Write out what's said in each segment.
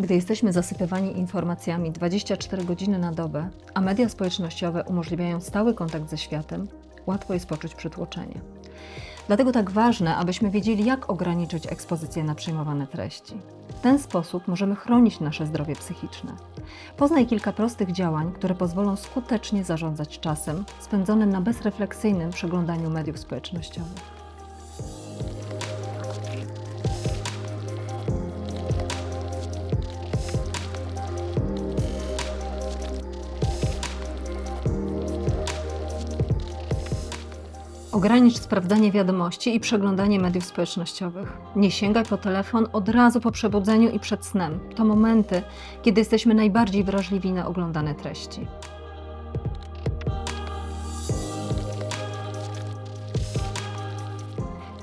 Gdy jesteśmy zasypywani informacjami 24 godziny na dobę, a media społecznościowe umożliwiają stały kontakt ze światem, łatwo jest poczuć przytłoczenie. Dlatego tak ważne, abyśmy wiedzieli, jak ograniczyć ekspozycję na przyjmowane treści. W ten sposób możemy chronić nasze zdrowie psychiczne. Poznaj kilka prostych działań, które pozwolą skutecznie zarządzać czasem spędzonym na bezrefleksyjnym przeglądaniu mediów społecznościowych. Ogranicz sprawdzanie wiadomości i przeglądanie mediów społecznościowych. Nie sięgaj po telefon od razu po przebudzeniu i przed snem. To momenty, kiedy jesteśmy najbardziej wrażliwi na oglądane treści.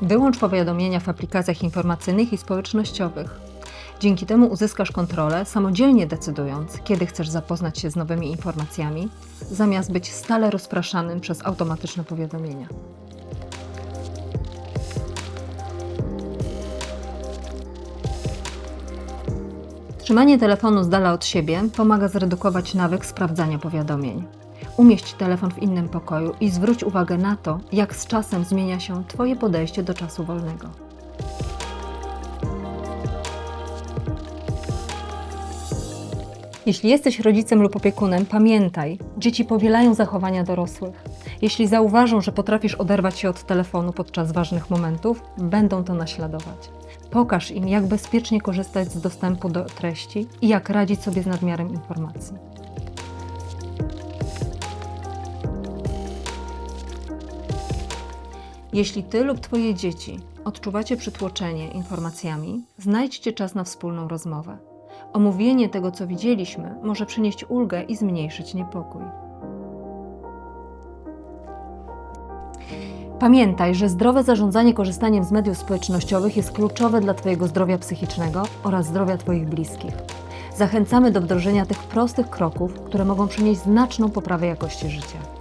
Wyłącz powiadomienia w aplikacjach informacyjnych i społecznościowych. Dzięki temu uzyskasz kontrolę, samodzielnie decydując, kiedy chcesz zapoznać się z nowymi informacjami, zamiast być stale rozpraszanym przez automatyczne powiadomienia. Trzymanie telefonu z dala od siebie pomaga zredukować nawyk sprawdzania powiadomień. Umieść telefon w innym pokoju i zwróć uwagę na to, jak z czasem zmienia się Twoje podejście do czasu wolnego. Jeśli jesteś rodzicem lub opiekunem, pamiętaj, dzieci powielają zachowania dorosłych. Jeśli zauważą, że potrafisz oderwać się od telefonu podczas ważnych momentów, będą to naśladować. Pokaż im, jak bezpiecznie korzystać z dostępu do treści i jak radzić sobie z nadmiarem informacji. Jeśli ty lub twoje dzieci odczuwacie przytłoczenie informacjami, znajdźcie czas na wspólną rozmowę. Omówienie tego, co widzieliśmy, może przynieść ulgę i zmniejszyć niepokój. Pamiętaj, że zdrowe zarządzanie korzystaniem z mediów społecznościowych jest kluczowe dla Twojego zdrowia psychicznego oraz zdrowia Twoich bliskich. Zachęcamy do wdrożenia tych prostych kroków, które mogą przynieść znaczną poprawę jakości życia.